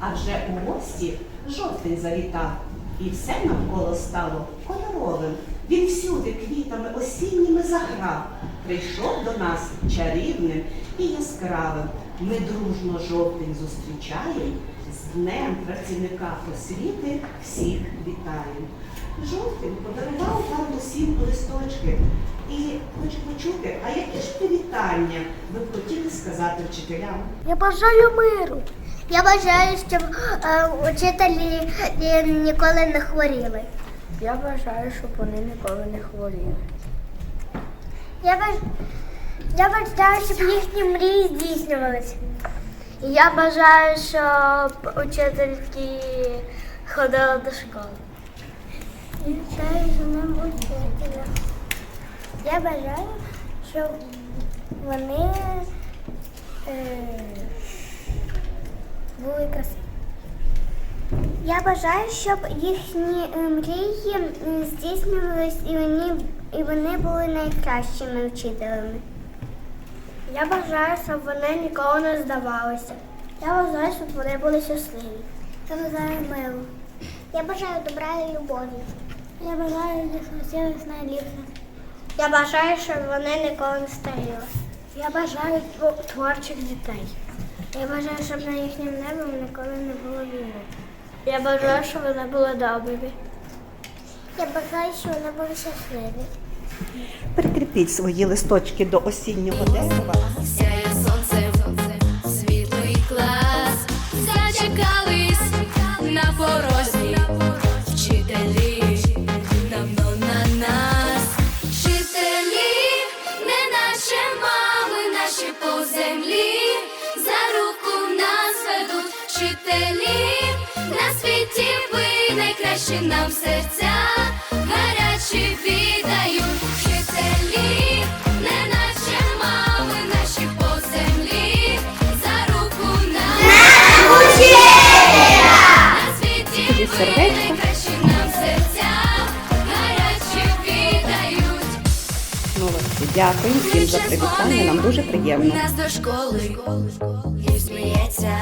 адже у гості жовтень завітав, і все навколо стало кольоровим. Він всюди квітами осінніми заграв, прийшов до нас чарівним і яскравим. Ми дружно жовтень зустрічаємо, з Днем працівника освіти всіх вітаємо. Жовтень подарував вам усім листочки. І хочу почути, а які ж привітання ви б хотіли сказати вчителям? Я бажаю миру. Я бажаю, щоб е, учителі е, ніколи не хворіли. Я бажаю, щоб вони ніколи не хворіли. Я, баж... я бажаю, щоб їхні мрії здійснювалися. Я бажаю, щоб учительки ходили до школи. Я бажаю за ним учителя. Я бажаю, щоб вони е, були. Я бажаю, щоб їхні е, мрії м, здійснювались і вони, і вони були найкращими вчителями. Я бажаю, щоб вони ніколи не здавалися. Я бажаю, щоб вони були щасливі. Я бажаю миру. Я бажаю добра і любові. Я бажаю їх хотілося найліпше. Я бажаю, щоб вони ніколи не старіли. Я бажаю творчих дітей. Я бажаю, щоб на їхнім небом ніколи не було війни. Я бажаю, щоб вони були добрі. Я бажаю, щоб вони були щасливі. Прикріпіть свої листочки до осіннього дерева. Ви найкращі нам серця, гарячі віддають вчителі, не наче мами наші по землі, за руку нас на світі ви найкращі нам серця, гарячі віддають. Молодці, дякую всім за привітання. Нам дуже приємно. Нас до школи. І сміється